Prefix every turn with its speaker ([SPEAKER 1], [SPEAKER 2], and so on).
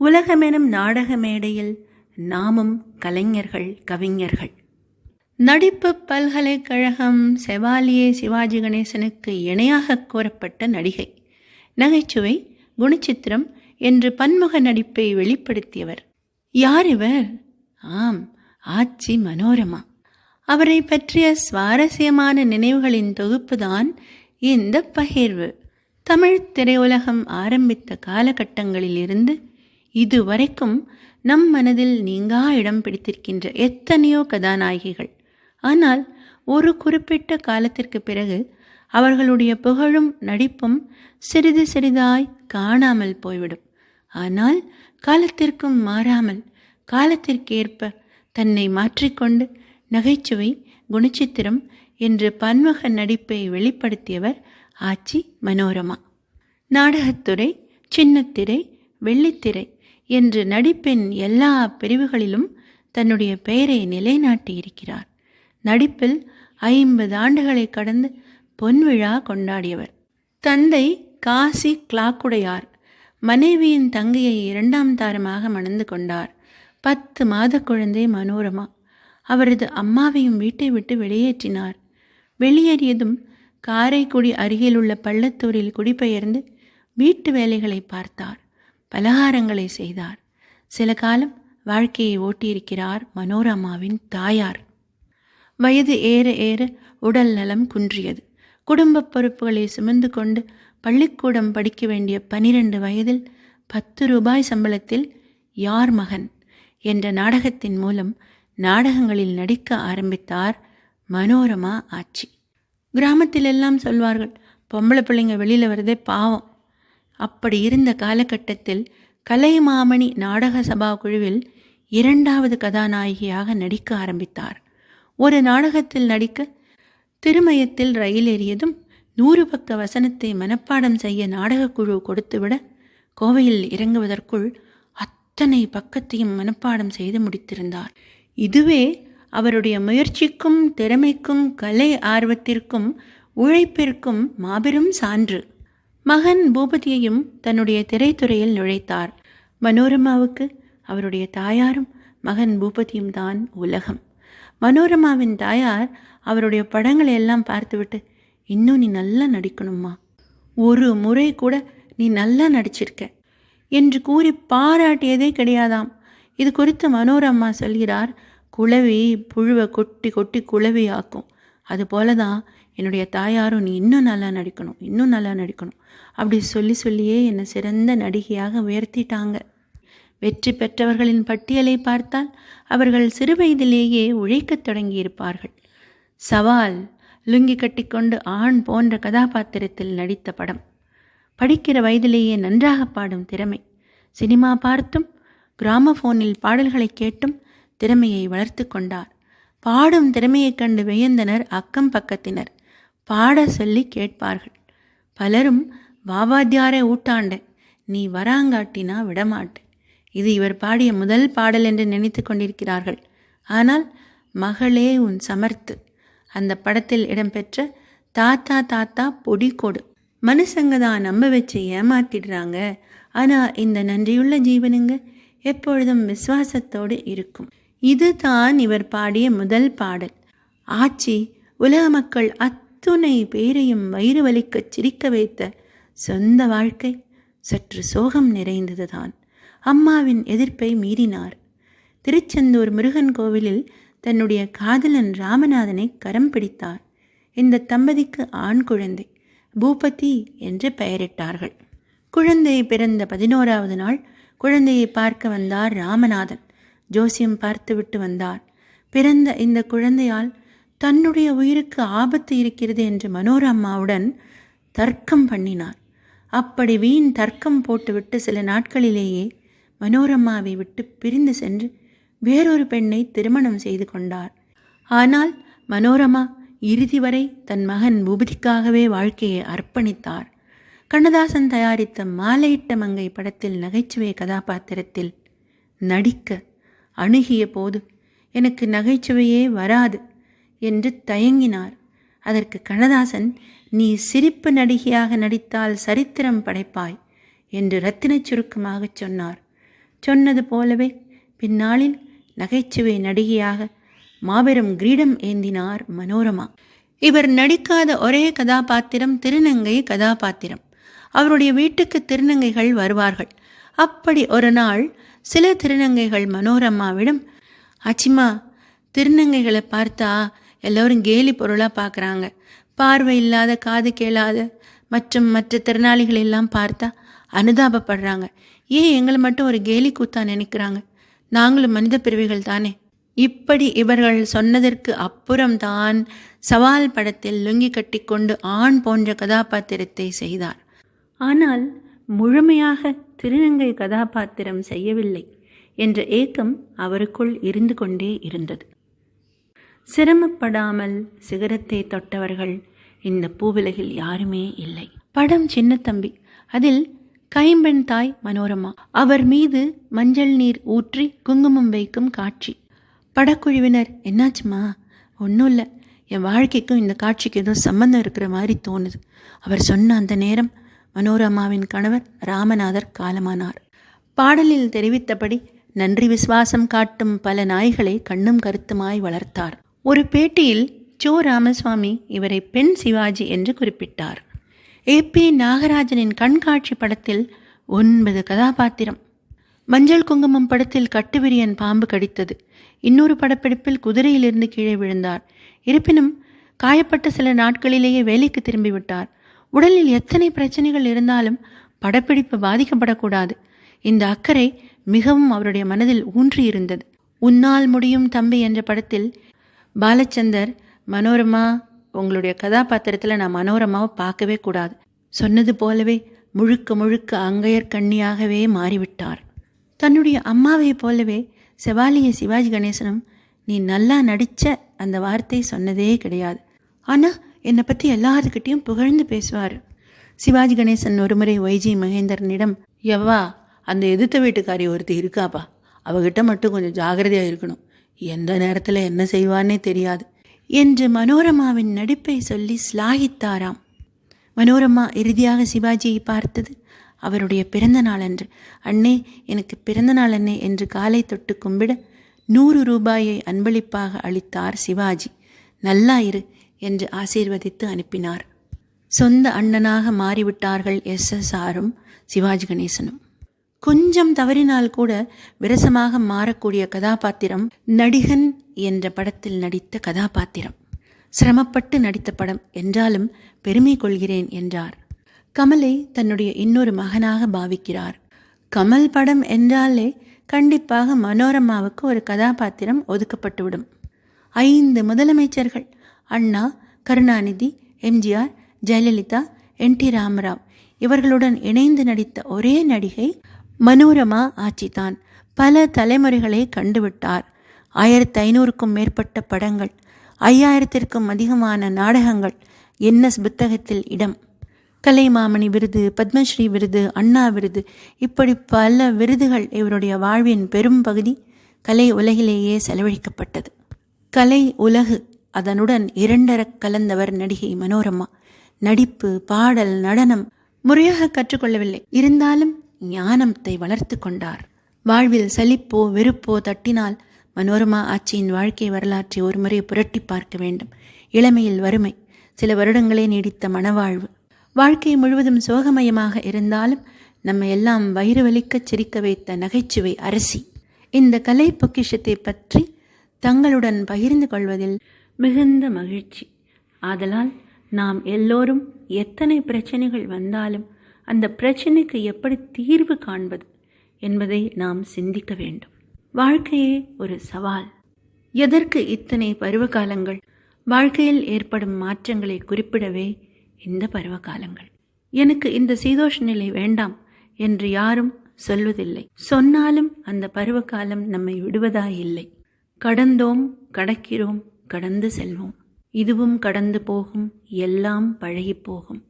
[SPEAKER 1] உலகமெனும் நாடக மேடையில் நாமும் கலைஞர்கள் கவிஞர்கள். நடிப்பு பல்கலைக்கழகம் செவாலியே சிவாஜி கணேசனுக்கு இணையாக கூறப்பட்ட நடிகை. நகைச்சுவை குணச்சித்திரம் என்று பன்முக நடிப்பை வெளிப்படுத்தியவர். யார் இவர்? ஆம் ஆச்சி மனோரமா. அவரை பற்றிய சுவாரஸ்யமான நினைவுகளின் தொகுப்புதான் இந்த பகிர்வு. தமிழ் திரையுலகம் ஆரம்பித்த காலகட்டங்களிலிருந்து இதுவரைக்கும் நம் மனதில் நீங்கா இடம் பிடித்திருக்கின்ற எத்தனையோ கதாநாயகிகள். ஆனால் ஒரு குறிப்பிட்ட காலத்திற்கு பிறகு அவர்களுடைய புகழும் நடிப்பும் சிறிது சிறிதாய் காணாமல் போய்விடும். ஆனால் காலத்திற்கும் மாறாமல் காலத்திற்கேற்ப தன்னை மாற்றிக்கொண்டு நகைச்சுவை குணச்சித்திரம் என்று பன்முக நடிப்பை வெளிப்படுத்தியவர் ஆச்சி மனோரமா. நாடகத்துறை சின்னத்திரை வெள்ளித்திரை என்று நடிப்பின் எல்லா பிரிவுகளிலும் தன்னுடைய பெயரை நிலைநாட்டியிருக்கிறார். நடிப்பில் ஐம்பது ஆண்டுகளை கடந்து பொன்விழா கொண்டாடியவர். தந்தை காசி கிளாக்குடையார் மனைவியின் தங்கையை இரண்டாம் தாரமாக மணந்து கொண்டார். பத்து மாத குழந்தை மனோரமா. அவரது அம்மாவையும் வீட்டை விட்டு வெளியேற்றினார். வெளியேறியதும் காரைக்குடி அருகிலுள்ள பள்ளத்தூரில் குடிபெயர்ந்து வீட்டு வேலைகளை பார்த்தார். பலகாரங்களை செய்தார். சில காலம் வாழ்க்கையை ஓட்டியிருக்கிறார் மனோரமாவின் தாயார். வயது ஏற ஏற உடல் நலம் குன்றியது. குடும்ப பொறுப்புகளை சுமந்து கொண்டு பள்ளிக்கூடம் படிக்க வேண்டிய பனிரெண்டு வயதில் பத்து ரூபாய் சம்பளத்தில் யார் மகன்? என்ற நாடகத்தின் மூலம் நாடகங்களில் நடிக்க ஆரம்பித்தார் மனோரமா ஆட்சி கிராமத்திலெல்லாம் சொல்வார்கள் பொம்பளை பிள்ளைங்க வெளியில் வரதே பாவம். அப்படி இருந்த காலகட்டத்தில் கலைமாமணி நாடக சபா குழுவில் இரண்டாவது கதாநாயகியாக நடிக்க ஆரம்பித்தார். ஒரு நாடகத்தில் நடிக்க திருமயத்தில் ரயில் ஏறியதும் நூறு பக்க வசனத்தை மனப்பாடம் செய்ய நாடகக்குழு கொடுத்துவிட கோவையில் இறங்குவதற்குள் அத்தனை பக்கத்தையும் மனப்பாடம் செய்து முடித்திருந்தார். இதுவே அவருடைய முயற்சிக்கும் திறமைக்கும் கலை ஆர்வத்திற்கும் உழைப்பிற்கும் மாபெரும் சான்று. மகன் பூபதியையும் தன்னுடைய திரைத்துறையில் நுழைத்தார். மனோரமாவுக்கு அவருடைய தாயாரும் மகன் பூபதியும் தான் உலகம். மனோரமாவின் தாயார் அவருடைய படங்களை எல்லாம் பார்த்துவிட்டு இன்னும் நீ நல்லா நடிக்கணுமா ஒரு முறை கூட நீ நல்லா நடிச்சிருக்க. என்று கூறி பாராட்டியதே கிடையாதாம். இது குறித்து மனோரம்மா சொல்கிறார் குழவி புழுவை கொட்டி கொட்டி குழவி ஆக்கும் அதுபோல தான் என்னுடைய தாயாரும் நீ இன்னும் நல்லா நடிக்கணும் இன்னும் நல்லா நடிக்கணும். அப்படி சொல்லி சொல்லியே என்னை சிறந்த நடிகையாக உயர்த்திட்டாங்க. வெற்றி பெற்றவர்களின் பட்டியலை பார்த்தால் அவர்கள் சிறுவயதிலேயே உழைக்கத் தொடங்கியிருப்பார்கள். சவால் லுங்கி கட்டிக்கொண்டு ஆண் போன்ற கதாபாத்திரத்தில் நடித்த படம். படிக்கிற வயதிலேயே நன்றாக பாடும் திறமை. சினிமா பார்த்தும் கிராமபோனில் பாடல்களை கேட்டும் திறமையை வளர்த்து கொண்டார். பாடும் திறமையைக் கண்டு வியந்தனர் அக்கம் பக்கத்தினர். பாட சொல்லி கேட்பார்கள். பலரும் வாவாத்தியாரே ஊட்டாண்ட நீ வராங்காட்டினா விடமாட்டேன் இது இவர் பாடிய முதல் பாடல் என்று நினைத்து கொண்டிருக்கிறார்கள். ஆனால் மகளே உன் சமர்த்து. அந்த படத்தில் இடம்பெற்ற தாத்தா தாத்தா பொடி கொடு. மனுஷங்க தான் நம்ப வச்சு ஏமாத்திடுறாங்க. ஆனால் இந்த நன்றியுள்ள ஜீவனுங்க எப்பொழுதும் விசுவாசத்தோடு இருக்கும். இதுதான் இவர் பாடிய முதல் பாடல். ஆட்சி உலக மக்கள் அத்துணை பேரையும் வயிறு வலிக்கச் சிரிக்க வைத்த சொந்த வாழ்க்கை சற்று சோகம் நிறைந்ததுதான். அம்மாவின் எதிர்ப்பை மீறினார். திருச்செந்தூர் முருகன் கோவிலில் தன்னுடைய காதலன் ராமநாதனை கரம் பிடித்தார். இந்த தம்பதிக்கு ஆண் குழந்தை பூபதி என்று பெயரிட்டார்கள். குழந்தை பிறந்த பதினோராவது நாள் குழந்தையை பார்க்க வந்தார் ராமநாதன். ஜோசியம் பார்த்துவிட்டு வந்தார் பிறந்த இந்த குழந்தையால் தன்னுடைய உயிருக்கு ஆபத்து இருக்கிறது என்று மனோரம்மாவுடன் தர்க்கம் பண்ணினார். அப்படி வீண் தர்க்கம் போட்டுவிட்டு சில நாட்களிலேயே மனோரம்மாவை விட்டு பிரிந்து சென்று வேறொரு பெண்ணை திருமணம் செய்து கொண்டார். ஆனால் மனோரமா இறுதி வரை தன் மகன் உபதிக்காகவே வாழ்க்கையை அர்ப்பணித்தார். கண்ணதாசன் தயாரித்த மாலையிட்ட மங்கை படத்தில் நகைச்சுவை கதாபாத்திரத்தில் நடிக்க அணுகிய போது எனக்கு நகைச்சுவையே வராது என்று தயங்கினார். அதற்கு கண்ணதாசன் நீ சிரிப்பு நடிகையாக நடித்தால் சரித்திரம் படைப்பாய் என்று ரத்தினச் சுருக்கமாகச் சொன்னார். சொன்னது போலவே பின்னாளில் நகைச்சுவை நடிகையாக மாபெரும் கிரீடம் ஏந்தினார் மனோரமா. இவர் நடிக்காத ஒரே கதாபாத்திரம் திருநங்கை கதாபாத்திரம். அவருடைய வீட்டுக்கு திருநங்கைகள் வருவார்கள். அப்படி ஒரு நாள் சில திருநங்கைகள் மனோரம்மாவிடம் அச்சிம்மா திருநங்கைகளை பார்த்தா எல்லோரும் கேலி பொருளாக பார்க்குறாங்க பார்வை இல்லாத காது கேளாத மற்றும் மற்ற திறனாளிகள் எல்லாம் பார்த்தா அனுதாபப்படுறாங்க. ஏன் எங்களை மட்டும் ஒரு கேலி கூத்தா நினைக்கிறாங்க? நாங்களும் மனித பிரிவுகள் தானே. இப்படி இவர்கள் சொன்னதற்கு அப்புறம்தான் சவால் படத்தில் லுங்கி கட்டிக்கொண்டு ஆண் போன்ற கதாபாத்திரத்தை செய்தார். ஆனால் முழுமையாக திருநங்கை கதாபாத்திரம் செய்யவில்லை என்ற ஏக்கம் அவருக்குள் இருந்து கொண்டே இருந்தது. சிரமப்படாமல் சிகரத்தை தொட்டவர்கள் இந்த பூவிலகில் யாருமே இல்லை. படம் சின்னத்தம்பி அதில் கைம்பெண் தாய் மனோரமா. அவர் மீது மஞ்சள் நீர் ஊற்றி குங்குமம் வைக்கும் காட்சி. படக்குழுவினர் என்னாச்சுமா? ஒன்றும் இல்லை. என் வாழ்க்கைக்கும் இந்த காட்சிக்கு ஏதோ சம்மந்தம் இருக்கிற மாதிரி தோணுது. அவர் சொன்ன அந்த நேரம் மனோரமாவின் கணவர் ராமநாதர் காலமானார். பாடலில் தெரிவித்தபடி நன்றி விசுவாசம் காட்டும் பல நாய்களை கண்ணும் கருத்துமாய் வளர்த்தார். ஒரு பேட்டியில் சோ. ராமசுவாமி இவரை பெண் சிவாஜி என்று குறிப்பிட்டார். ஏ. பி. நாகராஜனின் கண்காட்சி படத்தில் ஒன்பது கதாபாத்திரம். மஞ்சள் குங்குமம் படத்தில் கட்டுவிரியன் பாம்பு கடித்தது. இன்னொரு படப்பிடிப்பில் குதிரையிலிருந்து கீழே விழுந்தார். இருப்பினும் காயப்பட்ட சில நாட்களிலேயே வேலைக்கு திரும்பிவிட்டார். உடலில் எத்தனை பிரச்சனைகள் இருந்தாலும் படப்பிடிப்பு பாதிக்கப்படக்கூடாது. இந்த அக்கறை மிகவும் அவருடைய மனதில் ஊன்றியிருந்தது. உன்னால் முடியும் தம்பி என்ற படத்தில் பாலச்சந்தர் மனோரமா உங்களுடைய கதாபாத்திரத்தில் நான் மனோரமாவை பார்க்கவே கூடாது. சொன்னது போலவே முழுக்க முழுக்க அங்கையர் கண்ணியாகவே மாறிவிட்டார். தன்னுடைய அம்மாவை போலவே செவாலிய சிவாஜி கணேசனும் நீ நல்லா நடித்த அந்த வார்த்தை சொன்னதே கிடையாது. ஆனால் என்னை பற்றி எல்லாருக்கிட்டேயும் புகழ்ந்து பேசுவார். சிவாஜி கணேசன் ஒருமுறை ஒய்ஜி மகேந்திரனிடம் எவ்வா அந்த எதிர்த்த வீட்டுக்காரி ஒருத்தி இருக்காப்பா. அவகிட்ட மட்டும் கொஞ்சம் ஜாகிரதையாக இருக்கணும். எந்த நேரத்தில் என்ன செய்வான்னே தெரியாது. என்று மனோரமாவின் நடிப்பை சொல்லி ஸ்லாகித்தாராம் மனோரமா இறுதியாக சிவாஜியை பார்த்தது அவருடைய பிறந்த நாள் அன்று. அண்ணே எனக்கு பிறந்த நாள் அண்ணே என்று காலை தொட்டு கும்பிட நூறு ரூபாயை அன்பளிப்பாக அளித்தார் சிவாஜி. நல்லா இரு என்று ஆசீர்வதித்து அனுப்பினார். சொந்த அண்ணனாக மாறிவிட்டார்கள் எஸ் எஸ் ஆரும் சிவாஜி கணேசனும். கொஞ்சம் தவறினால் கூட விரசமாக மாறக்கூடிய கதாபாத்திரம் நடிகன் என்ற படத்தில் நடித்த கதாபாத்திரம். சிரமப்பட்டு நடித்த படம் என்றாலும் பெருமை கொள்கிறேன் என்றார். கமலை தன்னுடைய இன்னொரு மகனாக பாவிக்கிறார். கமல் படம் என்றாலே கண்டிப்பாக மனோரமாவுக்கு ஒரு கதாபாத்திரம் ஒதுக்கப்பட்டுவிடும். ஐந்து முதலமைச்சர்கள் அண்ணா கருணாநிதி எம்ஜிஆர் ஜெயலலிதா என் டி ராமராவ். இவர்களுடன் இணைந்து நடித்த ஒரே நடிகை மனோரமா ஆச்சிதான். பல தலைமுறைகளை கண்டுவிட்டார். ஆயிரத்தி ஐநூறுக்கும் மேற்பட்ட படங்கள் ஐயாயிரத்திற்கும் அதிகமான நாடகங்கள் என்எஸ் புத்தகத்தில் இடம். கலைமாமணி விருது பத்மஸ்ரீ விருது அண்ணா விருது இப்படி பல விருதுகள் இவருடைய வாழ்வின் பெரும் பகுதி கலை உலகிலேயே செலவழிக்கப்பட்டது. கலை உலகு அதனுடன் இரண்டரக் கலந்தவர் நடிகை மனோரமா. நடிப்பு பாடல் நடனம் முறையாக கற்றுக்கொள்ளவில்லை. இருந்தாலும் ஞானத்தை வளர்த்து கொண்டார். வாழ்வில் சலிப்போ வெறுப்போ தட்டினால் மனோரமா ஆட்சியின் வாழ்க்கை வரலாற்றை ஒருமுறை புரட்டி பார்க்க வேண்டும். இளமையில் வறுமை சில வருடங்களே நீடித்த மனவாழ்வு. வாழ்க்கை முழுவதும் சோகமயமாக இருந்தாலும் நம்ம எல்லாம் வயிறு வலிக்கச் சிரிக்க வைத்த நகைச்சுவை அரசி. இந்த கலை பொக்கிஷத்தை பற்றி தங்களுடன் பகிர்ந்து கொள்வதில் மிகுந்த மகிழ்ச்சி. ஆதலால் நாம் எல்லோரும் எத்தனை பிரச்சனைகள் வந்தாலும் அந்த பிரச்சனைக்கு எப்படி தீர்வு காண்பது என்பதை நாம் சிந்திக்க வேண்டும். வாழ்க்கையே ஒரு சவால். எதற்கு இத்தனை பருவகாலங்கள்? வாழ்க்கையில் ஏற்படும் மாற்றங்களை குறிப்பிடவே இந்த பருவகாலங்கள். எனக்கு இந்த சீதோஷ நிலை வேண்டாம் என்று யாரும் சொல்வதில்லை. சொன்னாலும் அந்த பருவகாலம் நம்மை விடுவதாயில்லை கடந்தோம் கடக்கிறோம் கடந்து செல்வோம். இதுவும் கடந்து போகும் எல்லாம் பழகி போகும்.